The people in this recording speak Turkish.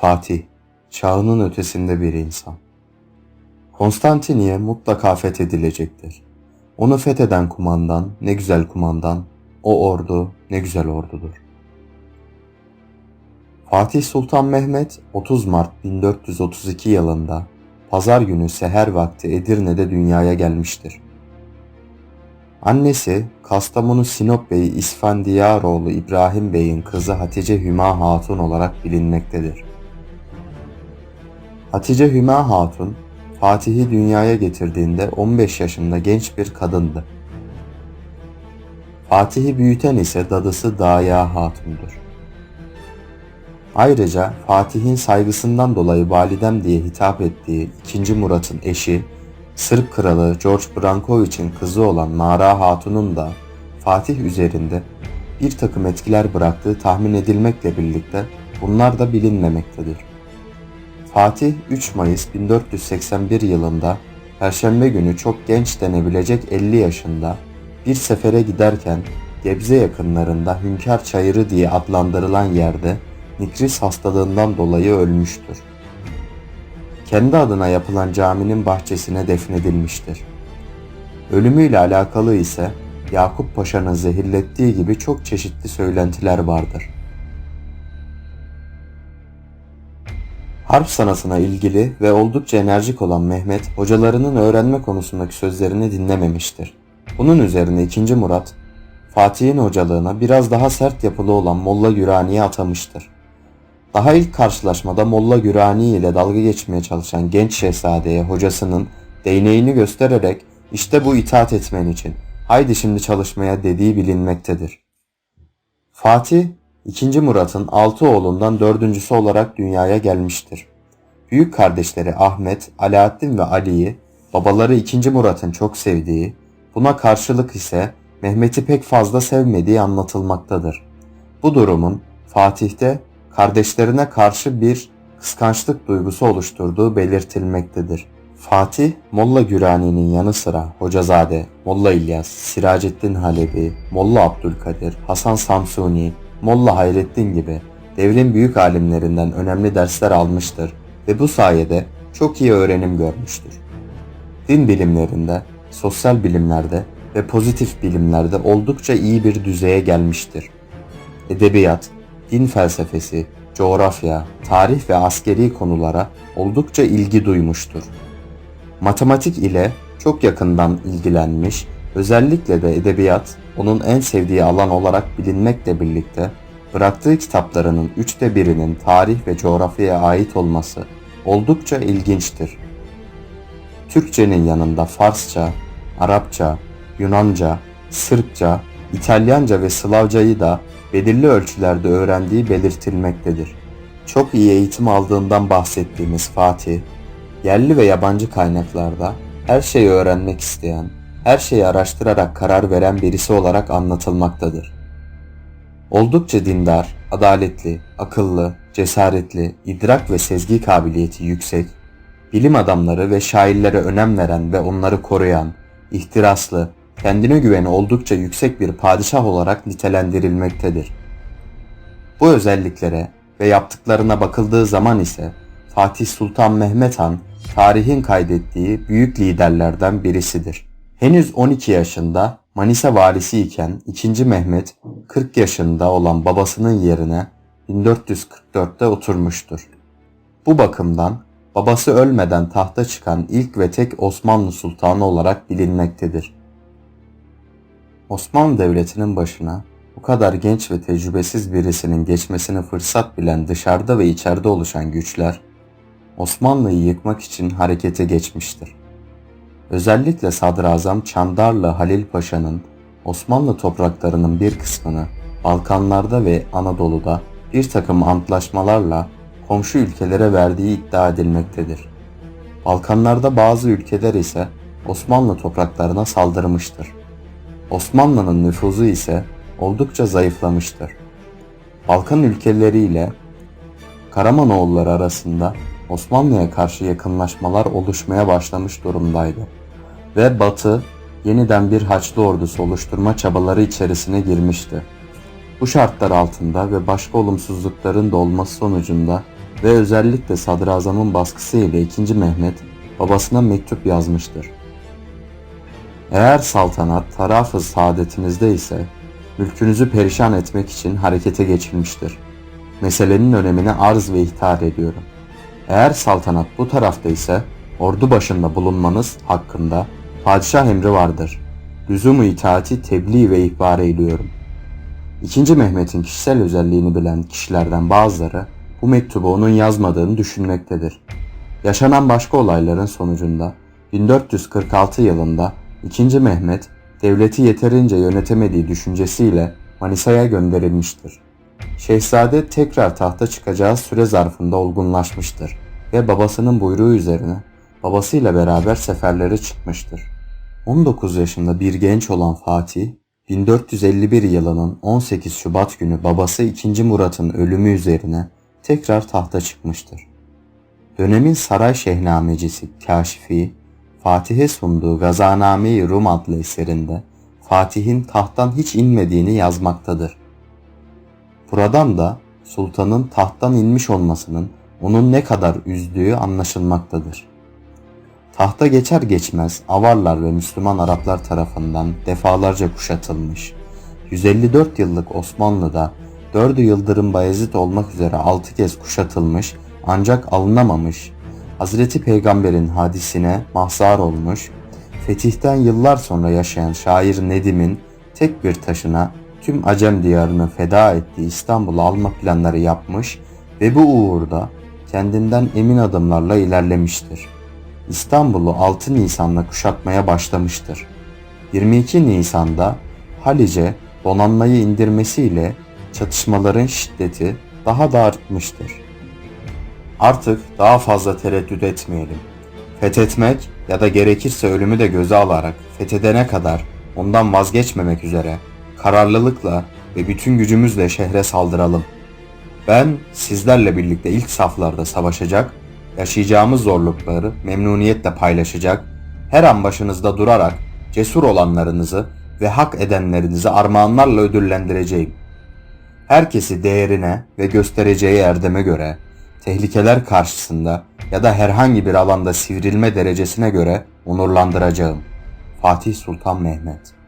Fatih, çağının ötesinde bir insan. Konstantiniye mutlaka fethedilecektir. Onu fetheden kumandan ne güzel kumandan, o ordu ne güzel ordudur. Fatih Sultan Mehmet 30 Mart 1432 yılında pazar günü seher vakti Edirne'de dünyaya gelmiştir. Annesi Kastamonu Sinop Bey İsfandiyaroğlu İbrahim Bey'in kızı Hatice Hüma Hatun olarak bilinmektedir. Hatice Hüma Hatun, Fatih'i dünyaya getirdiğinde 15 yaşında genç bir kadındı. Fatih'i büyüten ise dadısı Daya Hatun'dur. Ayrıca Fatih'in saygısından dolayı validem diye hitap ettiği 2. Murat'ın eşi, Sırp kralı George Brankovich'in kızı olan Nara Hatun'un da Fatih üzerinde bir takım etkiler bıraktığı tahmin edilmekle birlikte bunlar da bilinmemektedir. Fatih 3 Mayıs 1481 yılında Perşembe günü çok genç denebilecek 50 yaşında bir sefere giderken Gebze yakınlarında Hünkar Çayırı diye adlandırılan yerde Nikris hastalığından dolayı ölmüştür. Kendi adına yapılan caminin bahçesine defnedilmiştir. Ölümüyle alakalı ise Yakup Paşa'nın zehirlettiği gibi çok çeşitli söylentiler vardır. Harp sanatına ilgili ve oldukça enerjik olan Mehmet, hocalarının öğrenme konusundaki sözlerini dinlememiştir. Bunun üzerine 2. Murat, Fatih'in hocalığına biraz daha sert yapılı olan Molla Gürani'yi atamıştır. Daha ilk karşılaşmada Molla Gürani ile dalga geçmeye çalışan genç şehzadeye hocasının değneğini göstererek işte bu itaat etmen için haydi şimdi çalışmaya dediği bilinmektedir. Fatih, 2. Murat'ın altı oğlundan dördüncüsü olarak dünyaya gelmiştir. Büyük kardeşleri Ahmet, Alaaddin ve Ali'yi babaları 2. Murat'ın çok sevdiği, buna karşılık ise Mehmet'i pek fazla sevmediği anlatılmaktadır. Bu durumun Fatih'te kardeşlerine karşı bir kıskançlık duygusu oluşturduğu belirtilmektedir. Fatih, Molla Gürani'nin yanı sıra Hocazade, Molla İlyas, Siracettin Halebi, Molla Abdülkadir, Hasan Samsuni, Molla Hayrettin gibi devrin büyük alimlerinden önemli dersler almıştır ve bu sayede çok iyi öğrenim görmüştür. Din bilimlerinde, sosyal bilimlerde ve pozitif bilimlerde oldukça iyi bir düzeye gelmiştir. Edebiyat, din felsefesi, coğrafya, tarih ve askeri konulara oldukça ilgi duymuştur. Matematik ile çok yakından ilgilenmiş, özellikle de edebiyat onun en sevdiği alan olarak bilinmekle birlikte bıraktığı kitaplarının üçte birinin tarih ve coğrafyaya ait olması oldukça ilginçtir. Türkçenin yanında Farsça, Arapça, Yunanca, Sırpça, İtalyanca ve Slavcayı da belirli ölçülerde öğrendiği belirtilmektedir. Çok iyi eğitim aldığından bahsettiğimiz Fatih, yerli ve yabancı kaynaklarda her şeyi öğrenmek isteyen, her şeyi araştırarak karar veren birisi olarak anlatılmaktadır. Oldukça dindar, adaletli, akıllı, cesaretli, idrak ve sezgi kabiliyeti yüksek, bilim adamları ve şairlere önem veren ve onları koruyan, ihtiraslı, kendine güveni oldukça yüksek bir padişah olarak nitelendirilmektedir. Bu özelliklere ve yaptıklarına bakıldığı zaman ise Fatih Sultan Mehmet Han tarihin kaydettiği büyük liderlerden birisidir. Henüz 12 yaşında Manisa valisi iken 2. Mehmet 40 yaşında olan babasının yerine 1444'te oturmuştur. Bu bakımdan babası ölmeden tahta çıkan ilk ve tek Osmanlı sultanı olarak bilinmektedir. Osmanlı Devleti'nin başına bu kadar genç ve tecrübesiz birisinin geçmesini fırsat bilen dışarıda ve içeride oluşan güçler Osmanlı'yı yıkmak için harekete geçmiştir. Özellikle Sadrazam Çandarlı Halil Paşa'nın Osmanlı topraklarının bir kısmını Balkanlarda ve Anadolu'da bir takım antlaşmalarla komşu ülkelere verdiği iddia edilmektedir. Balkanlarda bazı ülkeler ise Osmanlı topraklarına saldırmıştır. Osmanlı'nın nüfuzu ise oldukça zayıflamıştır. Balkan ülkeleriyle Karamanoğulları arasında Osmanlı'ya karşı yakınlaşmalar oluşmaya başlamış durumdaydı. Ve Batı yeniden bir Haçlı ordusu oluşturma çabaları içerisine girmişti. Bu şartlar altında ve başka olumsuzlukların da olması sonucunda ve özellikle sadrazamın baskısı ile 2. Mehmet babasına mektup yazmıştır. Eğer saltanat tarafı saadetinizde ise mülkünüzü perişan etmek için harekete geçilmiştir. Meselenin önemini arz ve ihtar ediyorum. Eğer saltanat bu tarafta ise ordu başında bulunmanız hakkında padişah emri vardır. Lüzumu itaati tebliğ ve ihbar eyliyorum. İkinci Mehmet'in kişisel özelliğini bilen kişilerden bazıları bu mektubu onun yazmadığını düşünmektedir. Yaşanan başka olayların sonucunda 1446 yılında 2. Mehmet devleti yeterince yönetemediği düşüncesiyle Manisa'ya gönderilmiştir. Şehzade tekrar tahta çıkacağı süre zarfında olgunlaşmıştır ve babasının buyruğu üzerine babasıyla beraber seferlere çıkmıştır. 19 yaşında bir genç olan Fatih, 1451 yılının 18 Şubat günü babası 2. Murat'ın ölümü üzerine tekrar tahta çıkmıştır. Dönemin saray şehnamecisi Kaşifi, Fatih'e sunduğu Gazaname-i Rum adlı eserinde Fatih'in tahttan hiç inmediğini yazmaktadır. Buradan da sultanın tahttan inmiş olmasının onun ne kadar üzdüğü anlaşılmaktadır. Tahta geçer geçmez Avarlar ve Müslüman Araplar tarafından defalarca kuşatılmış. 154 yıllık Osmanlı'da 4'ü Yıldırım Bayezid olmak üzere 6 kez kuşatılmış ancak alınamamış. Hazreti Peygamber'in hadisine mahzar olmuş. Fetihten yıllar sonra yaşayan şair Nedim'in tek bir taşına tüm Acem diyarını feda ettiği İstanbul'u alma planları yapmış ve bu uğurda kendinden emin adımlarla ilerlemiştir. İstanbul'u 6 Nisan'la kuşatmaya başlamıştır. 22 Nisan'da Halice donanmayı indirmesiyle çatışmaların şiddeti daha da artmıştır. Artık daha fazla tereddüt etmeyelim. Fethetmek ya da gerekirse ölümü de göze alarak fethedene kadar ondan vazgeçmemek üzere kararlılıkla ve bütün gücümüzle şehre saldıralım. Ben sizlerle birlikte ilk saflarda savaşacak, yaşayacağımız zorlukları memnuniyetle paylaşacak, her an başınızda durarak cesur olanlarınızı ve hak edenlerinizi armağanlarla ödüllendireceğim. Herkesi değerine ve göstereceği erdeme göre tehlikeler karşısında ya da herhangi bir alanda sivrilme derecesine göre onurlandıracağım. Fatih Sultan Mehmet